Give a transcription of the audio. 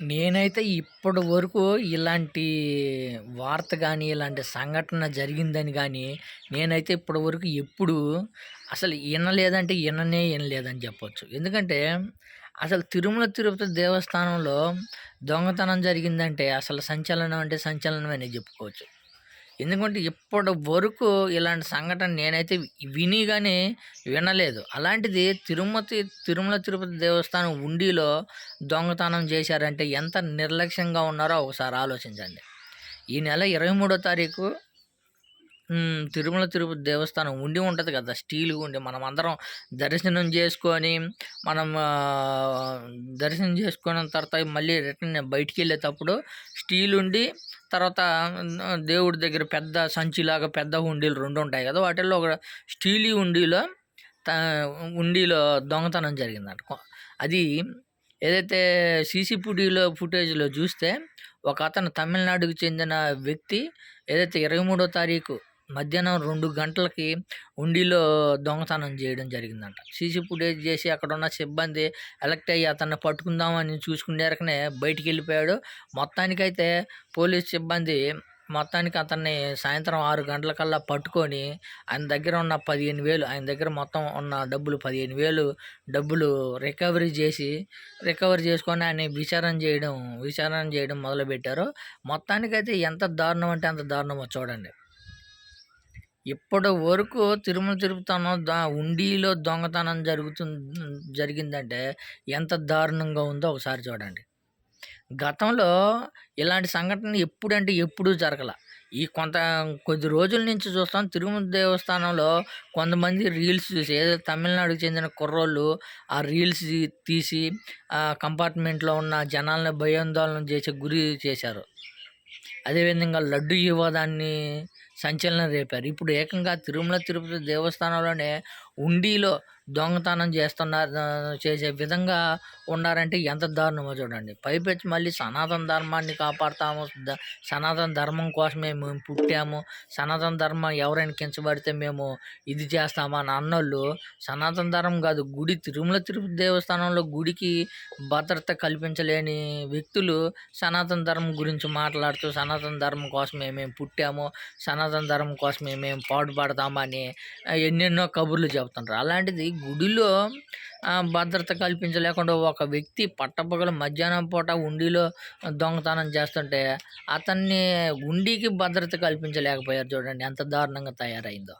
నేనైతే ఇప్పటి వరకు ఇలాంటి వార్త కానీ ఇలాంటి సంఘటన జరిగిందని కానీ నేనైతే ఇప్పటి వరకు ఎప్పుడు అసలు వినలేదంటే విననే వినలేదని చెప్పొచ్చు. ఎందుకంటే, అసలు తిరుమల తిరుపతి దేవస్థానంలో దొంగతనం జరిగిందంటే అసలు సంచలనం అంటే సంచలనమనే చెప్పుకోవచ్చు ఎందుకంటే ఇప్పటి వరకు ఇలాంటి సంఘటన నేనైతే విని కానీ వినలేదు. అలాంటిది తిరుమతి తిరుమల తిరుపతి దేవస్థానం ఉండిలో దొంగతనం చేశారంటే ఎంత నిర్లక్ష్యంగా ఉన్నారో ఒకసారి ఆలోచించండి. ఈ నెల 23 తారీఖు తిరుమల తిరుపతి దేవస్థానం ఉండి ఉంటుంది కదా! స్టీల్ ఉండి మనం అందరం దర్శనం చేసుకొని, మనం దర్శనం చేసుకున్న తర్వాత మళ్ళీ రిటర్న్ బయటికి వెళ్ళేటప్పుడు స్టీల్ ఉండి తర్వాత దేవుడి దగ్గర పెద్ద సంచిలాగా పెద్ద హుండీలు రెండు ఉంటాయి కదా! వాటిల్లో ఒక స్టీలీ హుండీలో త హుండీలో దొంగతనం జరిగిందంట. అది ఏదైతే సీసీ ఫుటేజ్‌లో చూస్తే చూస్తే ఒకతను తమిళనాడుకు చెందిన వ్యక్తి ఏదైతే 23 తారీఖు మధ్యాహ్నం రెండు గంటలకి హుండీలో దొంగతనం చేయడం జరిగిందంట. సీసీ ఫుటేజ్ చేసి అక్కడున్న సిబ్బంది ఎలక్ట్ అయ్యి అతన్ని పట్టుకుందామని చూసుకునేరకనే బయటికెళ్ళిపోయాడు. మొత్తానికైతే పోలీస్ సిబ్బంది మొత్తానికి అతన్ని సాయంత్రం ఆరు గంటలకల్లా పట్టుకొని ఆయన దగ్గర ఉన్న 15,000 ఆయన దగ్గర మొత్తం ఉన్న డబ్బులు 15,000 డబ్బులు రికవరీ చేసి, రికవరీ చేసుకొని ఆయన విచారణ చేయడం విచారణ చేయడం మొదలుపెట్టారు. మొత్తానికైతే ఎంత దారుణం అంటే అంత దారుణమో చూడండి. ఇప్పటి వరకు తిరుమల తిరుపతనం ద హుండీలో దొంగతనం జరుగుతుంది జరిగిందంటే ఎంత దారుణంగా ఉందో ఒకసారి చూడండి. గతంలో ఇలాంటి సంఘటన ఎప్పుడంటే ఎప్పుడూ జరగల. ఈ కొంత కొద్ది రోజుల నుంచి చూస్తాం తిరుమల దేవస్థానంలో కొంతమంది రీల్స్ చూసి ఏదో తమిళనాడుకు చెందిన కుర్రోళ్ళు ఆ రీల్స్ తీసి ఆ కంపార్ట్మెంట్‌లో ఉన్న జనాల్ని భయాందోళన చేసి గురి చేశారు. అదేవిధంగా లడ్డు వివాదాన్ని సంచలనం రేపారు. ఇప్పుడు ఏకంగా తిరుమల తిరుపతి దేవస్థానంలోనే హుండీలో దొంగతనం చేస్తున్నారు చేసే విధంగా ఉన్నారంటే ఎంత దారుణమో చూడండి. పైపెచ్చి మళ్ళీ సనాతన ధర్మాన్ని కాపాడతాము. సనాతన ధర్మం కోసమే మేము పుట్టాము. సనాతన ధర్మం ఎవరైనా కించబడితే మేము ఇది చేస్తాము అని అన్నోళ్ళు సనాతన ధర్మం కాదు గుడి తిరుమల తిరుపతి దేవస్థానంలో గుడికి భద్రత కల్పించలేని వ్యక్తులు సనాతన ధర్మం గురించి మాట్లాడుతూ సనాతన ధర్మం కోసమే మేము పుట్టాము. సనాతన ధర్మం కోసమే మేము పాటుపడతామని ఎన్నెన్నో కబుర్లు చెబుతుంటారు అలాంటిది గుడిలో భద్రత కల్పించలేకుండా ఒక వ్యక్తి పట్టపగలు మధ్యాహ్నం పూట ఉండిలో దొంగతనం చేస్తుంటే అతన్ని ఉండికి భద్రత కల్పించలేకపోయారు చూడండి ఎంత దారుణంగా తయారైందో.